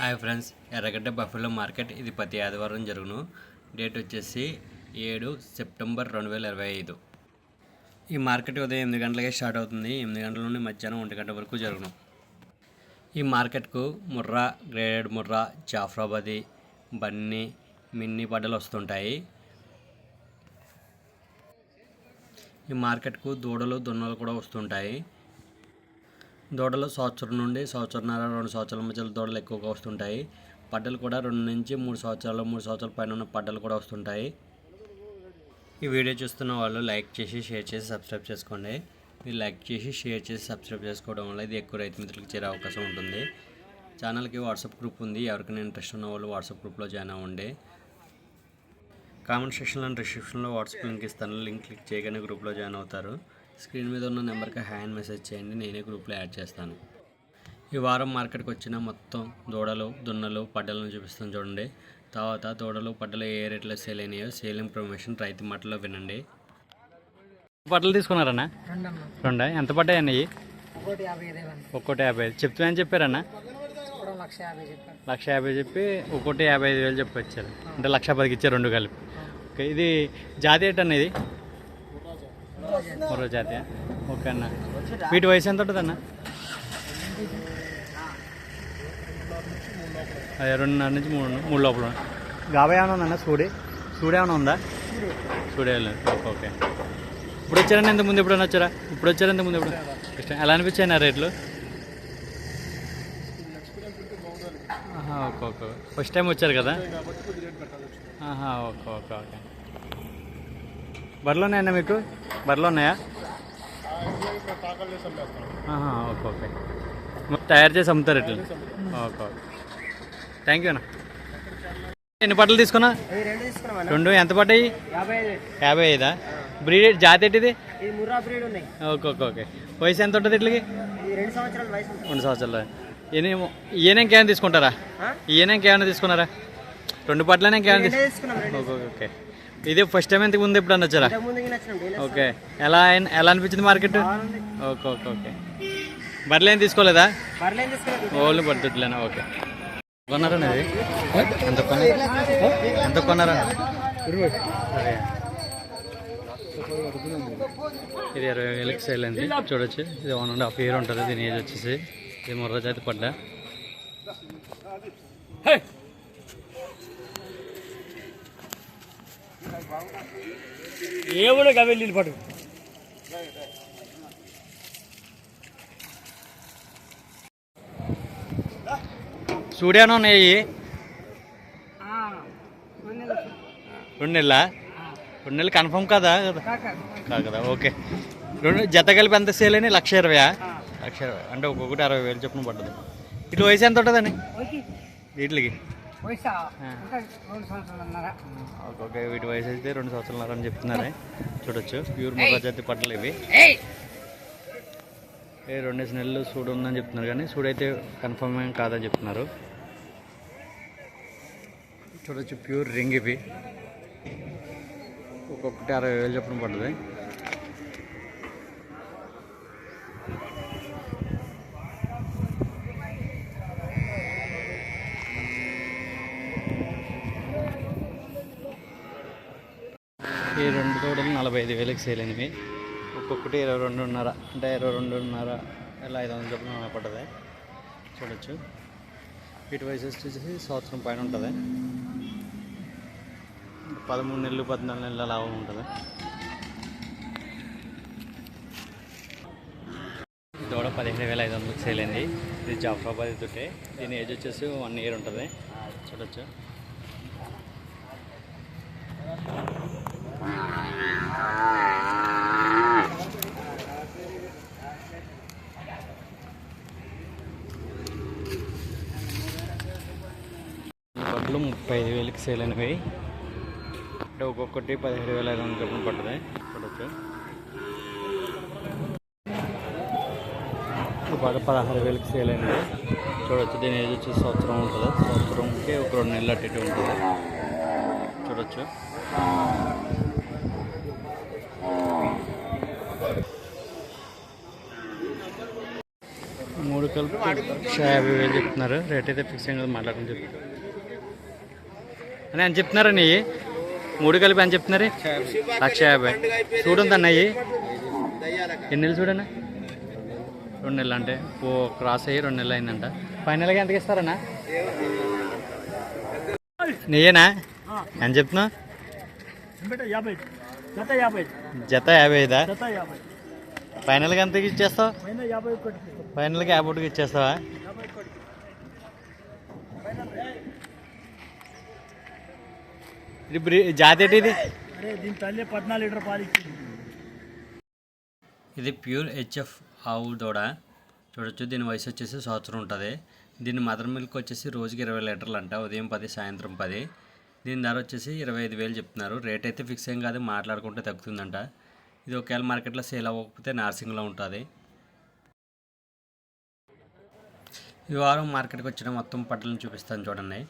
Hi friends Erragadda buffalo market ఇది ప్రతి ఆదివారం జరుగును. డేట్ వచ్చేసి ఏడు సెప్టెంబర్ రెండు వేల ఇరవై ఐదు. ఈ మార్కెట్ ఉదయం ఎనిమిది గంటలకే స్టార్ట్ అవుతుంది. ఎనిమిది గంటల నుండి మధ్యాహ్నం ఒంటి గంట వరకు జరుగును. ఈ మార్కెట్కు ముర్రా గ్రేడెడ్ ముర్రా జాఫ్రాబాది బన్నీ మిన్ని బడ్డలు వస్తుంటాయి. ఈ మార్కెట్కు దూడలు దున్నలు కూడా వస్తుంటాయి. దూడలు సంవత్సరం నుండి సంవత్సరంన్నర రెండు సంవత్సరాల మధ్యలో దూడలు ఎక్కువగా వస్తుంటాయి. పడ్డలు కూడా రెండు నుంచి మూడు సంవత్సరాలు మూడు సంవత్సరాల పైన ఉన్న పడ్డలు కూడా వస్తుంటాయి. ఈ వీడియో చూస్తున్న వాళ్ళు లైక్ చేసి షేర్ చేసి సబ్స్క్రైబ్ చేసుకోండి. మీరు లైక్ చేసి షేర్ చేసి సబ్స్క్రైబ్ చేసుకోవడం వల్ల ఇది ఎక్కువ రైతు మిత్రులకు చేరే అవకాశం ఉంటుంది. ఛానల్కి వాట్సాప్ గ్రూప్ ఉంది. ఎవరికైనా ఇంట్రెస్ట్ ఉన్న వాళ్ళు వాట్సాప్ గ్రూప్లో జాయిన్ అవ్వండి. కామెంట్ సెక్షన్లో డిస్క్రిప్షన్లో వాట్సాప్ లింక్ ఇస్తాను. లింక్ క్లిక్ చేయగానే గ్రూప్లో జాయిన్ అవుతారు. స్క్రీన్ మీద ఉన్న నెంబర్కి హ్యాండ్ మెసేజ్ చేయండి నేనే గ్రూప్లో యాడ్ చేస్తాను. ఈ వారం మార్కెట్కి వచ్చిన మొత్తం దూడలు దున్నలు పడ్డలను చూపిస్తాను చూడండి. తర్వాత దూడలు పడ్డలు ఏ రేట్లో సేల్ అయినాయో సేల్ ఇన్ఫర్మేషన్ రైతు మాటలో వినండి. బట్టలు తీసుకున్నారన్నా? రెండా? ఎంత పడ్డాయి అన్నయ్యి? ఒకటి యాభై ఇదేవన్న ఒక్కోటి యాభై ఐదు. చెప్తున్నా అని చెప్పారన్నా? లక్ష యాభై చెప్పి ఒక్కోటి యాభై ఐదు వేలు చెప్పి వచ్చారు అంటే లక్ష పదికి ఇచ్చారు రెండు కలిపి. ఓకే ఇది జాతి ఏంటన్నా ఇది? మూడో జాతి. ఓకే అన్న. వీటి వయసు ఎంత ఉంటుంది అన్న అదే రెండున్నర నుంచి మూడు మూడు లోపల గాబా ఏమైనా ఉందన్న? సూడి. సూడి ఏమైనా ఉందా? సూడే ఓకే ఓకే. ఇప్పుడు వచ్చారండి ఇంత ముందు ఎప్పుడైనా వచ్చారా? ఇప్పుడు వచ్చారా ఎంత ముందు ఎప్పుడు? ఇష్టం. ఎలా అనిపించాయి నా రేట్లు? Okay okay. ఫస్ట్ టైం వచ్చారు కదా? Okay okay okay. బర్రెలు ఉన్నాయన్నా మీకు? బర్రెలు ఉన్నాయా? Okay okay. తయారు చేసి అమ్ముతారు ఇట్లా. Okay okay. థ్యాంక్ యూ అన్న. ఎన్ని బట్టలు తీసుకున్నా? రెండు ఎంత పడ్డాయి? యాభై ఐదు. బ్రీడ్ జాతి ఏంటిది ఓకే ఓకే ఓకే. వయసు ఎంత ఉంటుంది ఇట్లకి? రెండు సంవత్సరాల సంవత్సరాలు. ఈయన ఇంకేమైనా తీసుకుంటారా? ఈయన ఇంకేమైనా తీసుకున్నారా? రెండు పట్లనే ఇంకేమైనా ఓకే ఓకే. ఇది ఫస్ట్ టైం ఎంత ముందు ఎప్పుడు వచ్చారా ఓకే. ఎలా అయిన- ఎలా అనిపించింది మార్కెట్ ఓకే ఓకే ఓకే. ఏం తీసుకోలేదా? ఓన్లీ పట్టుట్లేనా ఓకే. కొన్నారా ఇది ఎంత కొన్నారా ఎంత కొన్నారా? ఇది ఇరవై వేలకి సేల్ అయింది. చూడొచ్చు. ఇది వన్ అండ్ హాఫ్ ఇయర్ ఉంటుంది. దీని ఏజ్ వచ్చేసి. ఇది ముర్ర జాతి పడ్డా ఏముడు గవెళ్ళి పడు స్టూడియోనే ఉన్నాయి రెండు నెలల. రెండు నెలలు? కన్ఫర్మ్ కదా? కాదు కదా. ఓకే. రెండు జత కలిపి ఎంత సేల్ అయినాయి? లక్ష ఇరవై లక్ష ఇరవై. అంటే ఒక్కొక్కటి అరవై వేలు చొప్పున పడ్డది. ఇటు వయసు ఎంత ఉంటుందండి? వీటికి. ఓకే వీటి వయసు అయితే రెండు సంవత్సరాలు అని చెప్తున్నారే. చూడొచ్చు ప్యూర్ ముర్రా జాతి పట్టలు ఇవి. ఏ రెండేసి నెలలు సూడు ఉందని చెప్తున్నారు కానీ సూడు అయితే కన్ఫర్మ్ ఏం కాదని చెప్తున్నారు. చూడొచ్చు ప్యూర్ రింగ్ ఇవి. ఒక్కొక్కటి అరవై వేలు చొప్పున పడుతుంది ఈ రెండు తోడలు నలభై ఐదు వేలకు సేల్ అయినవి. ఒక్కొక్కటి ఇరవై రెండున్నర అంటే ఇరవై రెండున్నర ఇలా ఐదు వందల చొప్పున పడ్డది. చూడొచ్చు. వీటి వయసు వచ్చేసి సంవత్సరం పైన ఉంటుంది. పదమూడు నెలలు పద్నాలుగు నెలల లాభం ఉంటుంది. దూడ పదిహేను వేల ఐదు వందలకు సేల్ అయింది. ఇది జాఫరాబాద్ తోటే. దీని ఏజ్ వచ్చేసి వన్ ఇయర్ ఉంటుంది. చూడొచ్చు. బడ్లు ముప్పై ఐదు వేలకి సేల్ అయినవి. అంటే ఒక్కొక్కటి పదిహేడు వేల ఐదు వందల రూపాయలు పడుతుంది. చూడొచ్చు ఈ పదహారు వేలకి సేల్ అయినవి. చూడొచ్చు దీని ఏజ్ వచ్చి సంవత్సరం ఉంటుంది? సంవత్సరంకి ఒక రెండు నెలలు అట్టి ఉంటుంది? చూడొచ్చు మూడు కలిపి లక్ష యాభై వేలు చెప్తున్నారు. రేట్ అయితే ఫిక్స్ అయింది కదా మాట్లాడుకుని చెప్పి అని ఎంత చెప్తున్నారా నీ మూడు కలిపి ఎంత చెప్తున్నారు? లక్ష యాభై. చూడండి అన్నయ్యి. ఎన్ని నెలలు చూడన్నా? రెండు నెలలు అంటే ఓ క్రాస్ అయ్యి రెండు నెలలు అయిందంట. ఫైనల్గా ఎంతకి ఇస్తారన్నా నీయేనా ఎంత చెప్తున్నావు? యాభై. జత యాభై ఐదా? జత యాభై. ఫైనల్గా ఎంతకి ఇచ్చేస్తావు? ఫైనల్గా యాభై ఒకటికి ఇచ్చేస్తావా? ఇది బ్రీ జాతి ఏంటి ఇది? ఇది ప్యూర్ హెచ్ఎఫ్ ఆవు దూడ. చూడొచ్చు దీని వయసు వచ్చేసి సంవత్సరం ఉంటుంది. దీని మదర్ మిల్క్ వచ్చేసి రోజుకి ఇరవై లీటర్లు అంట ఉదయం పది సాయంత్రం పది. దీని ధర వచ్చేసి ఇరవై ఐదు వేలు చెప్తున్నారు. రేట్ అయితే ఫిక్స్ ఏం కాదు మాట్లాడుకుంటే తగ్గుతుందంట. ఇది ఒకవేళ మార్కెట్లో సేల్ అవ్వకపోతే నార్సింగ్లో ఉంటుంది. ఈ వారం మార్కెట్కి వచ్చిన మొత్తం పట్టలను చూపిస్తాను చూడండి.